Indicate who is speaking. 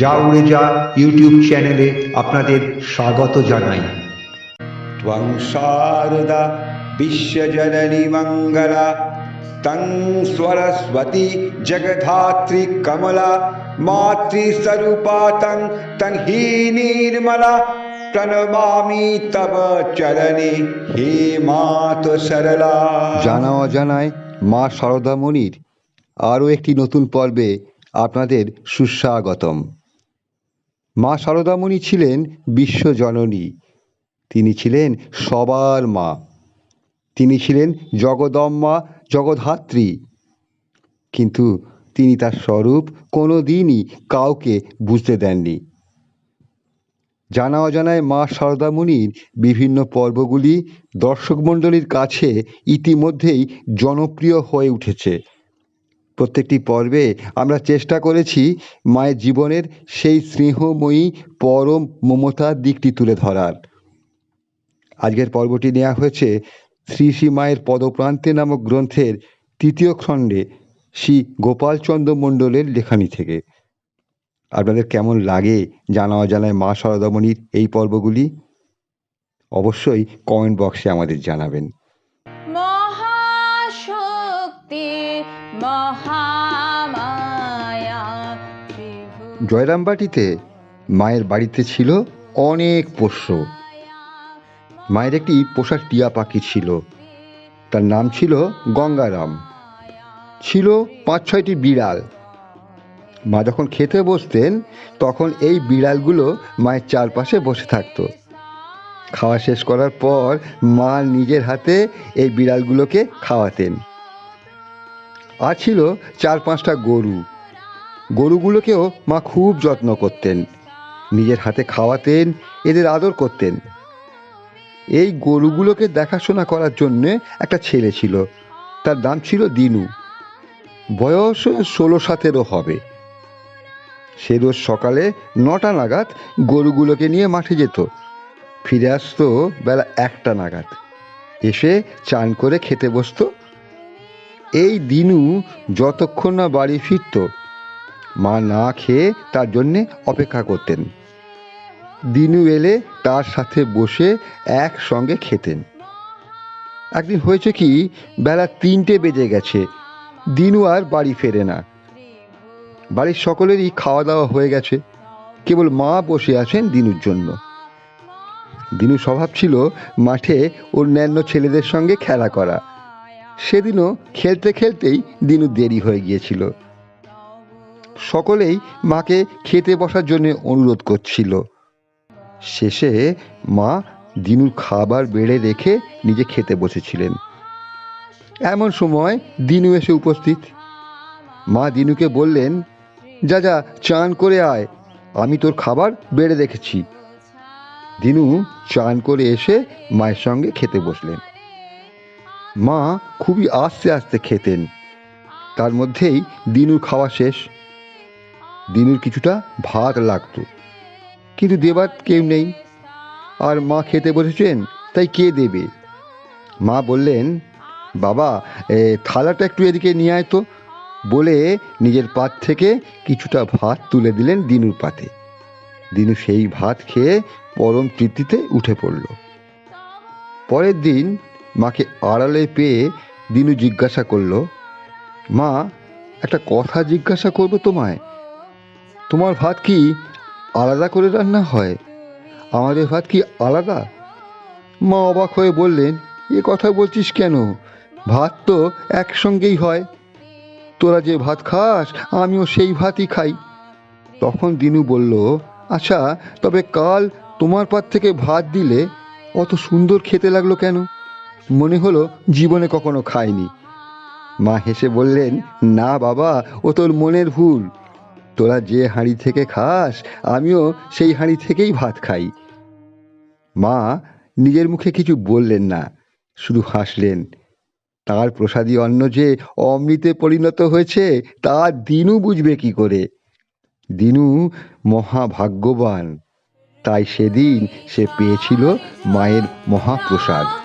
Speaker 1: যা উড়ে যা ইউটিউব চ্যানেলে আপনাদের স্বাগত জানাই।
Speaker 2: ত্বং সারদা বিশ্বজননী মঙ্গলা তং সরস্বতী জগধাত্রী কমলা মাতৃস্বরূপা তং তং হি নির্মলা প্রণমামি তব চরণে হে মাত সরলা।
Speaker 3: জানা অজানায় মা শারদা মনির আরও একটি নতুন পর্বে আপনাদের সুস্বাগতম। মা সারদামণি ছিলেন বিশ্বজননী তিনি ছিলেন সবার মা। তিনি ছিলেন জগদম্মা, জগধাত্রী। কিন্তু তিনি তার স্বরূপ কোনো দিনই কাউকে বুঝতে দেননি। জানা অজানায় মা সারদামণির বিভিন্ন পর্বগুলি দর্শক মণ্ডলীর কাছে ইতিমধ্যেই জনপ্রিয় হয়ে উঠেছে। প্রত্যেকটি পর্বে আমরা চেষ্টা করেছি মায়ের জীবনের সেই স্নেহময়ী পরম মমতার দিকটি তুলে ধরার। আজকের পর্বটি নেওয়া হয়েছে শ্রী শ্রী মায়ের পদপ্রান্তে নামক গ্রন্থের তৃতীয় খণ্ডে শ্রী গোপালচন্দ্র মণ্ডলের লেখানি থেকে। আপনাদের কেমন লাগে জানা অজানায় মা সারদামণির এই পর্বগুলি? অবশ্যই কমেন্ট বক্সে আমাদের জানাবেন। জয়রামবাটিতে মায়ের বাড়িতে ছিল অনেক পোষ্য। মায়ের একটি পোষা টিয়া পাখি ছিল। তার নাম ছিল গঙ্গারাম। ছিল পাঁচ ছয়টি বিড়াল। মা যখন খেতে বসতেন, তখন এই বিড়ালগুলো মায়ের চারপাশে বসে থাকতো। খাওয়া শেষ করার পর মা নিজের হাতে এই বিড়ালগুলোকে খাওয়াতেন। আর ছিল চার পাঁচটা গরু। গরুগুলোকেও মা খুব যত্ন করতেন। নিজের হাতে খাওয়াতেন, এদের আদর করতেন। এই গরুগুলোকে দেখাশোনা করার জন্যে একটা ছেলে ছিল। তার নাম ছিল দিনু। বয়স ষোলো সতেরো হবে। সে রোজ সকালে নটা নাগাদ গরুগুলোকে নিয়ে মাঠে যেত। ফিরে আসতো বেলা একটা নাগাদ। এসে চান করে খেতে বসতো। এই দিনু যতক্ষণ না বাড়ি ফিরতো, মা না খেয়ে তার জন্যে অপেক্ষা করতেন। দিনু এলে তার সাথে বসে একসঙ্গে খেতেন। একদিন হয়েছে কি, বেলা তিনটে বেজে গেছে। দিনু আর বাড়ি ফেরে না। বাড়ির সকলেরই খাওয়া দাওয়া হয়ে গেছে। কেবল মা বসে আছেন দিনুর জন্য। দিনু স্বভাব ছিল মাঠে অন্যান্য ছেলেদের সঙ্গে খেলা করা। সেদিনও খেলতে খেলতেই দিনু দেরি হয়ে গিয়েছিল। সকলেই মাকে খেতে বসার জন্য অনুরোধ করছিল। শেষে মা দিনুর খাবার বেড়ে রেখে নিজে খেতে বসেছিলেন। এমন সময় দিনু এসে উপস্থিত। মা দিনুকে বললেন, যা যা, চান করে আয়, আমি তোর খাবার বেড়ে রেখেছি। দিনু চান করে এসে মায়ের সঙ্গে খেতে বসলেন। মা খুবই আস্তে আস্তে খেতেন। তার মধ্যেই দিনুর খাওয়া শেষ। দিনুর কিছুটা ভাত লাগতো। কিন্তু দেবার কেউ নেই। আর মা খেতে বসেছেন, তাই কে দেবে? মা বললেন, বাবা থালাটা একটু এদিকে নিয়ে আয় তো। বলে নিজের পাত থেকে কিছুটা ভাত তুলে দিলেন দিনুর পাতে। দিনু সেই ভাত খেয়ে পরম তৃপ্তিতে উঠে পড়ল। পরের দিন মাকে আড়ালে পেয়ে দিনু জিজ্ঞাসা করল, মা, একটা কথা জিজ্ঞাসা করব তোমায়। তোমার ভাত কি আলাদা করে রান্না হয়? আমাদের ভাত কি আলাদা? মা অবাক হয়ে বললেন, এ কথা বলছিস কেন? ভাত তো একসঙ্গেই হয়। তোরা যে ভাত খাস, আমিও সেই ভাতই খাই। তখন দিনু বলল আচ্ছা তবে কাল তোমার পাত থেকে ভাত দিলে অত সুন্দর খেতে লাগল কেন? মনে হলো জীবনে কখনো খায়নি মা হেসে বললেন, না বাবা, ও তোর মনের ভুল। তোরা যে হাঁড়ি থেকে খাস, আমিও সেই হাঁড়ি থেকেই ভাত খাই। মা নিজের মুখে কিছু বললেন না, শুধু হাসলেন। তার প্রসাদী অন্ন যে অমৃতে পরিণত হয়েছে, তা দিনু বুঝবে কি করে? দিনু মহাভাগ্যবান। তাই সেদিন সে পেয়েছিল মায়ের মহাপ্রসাদ।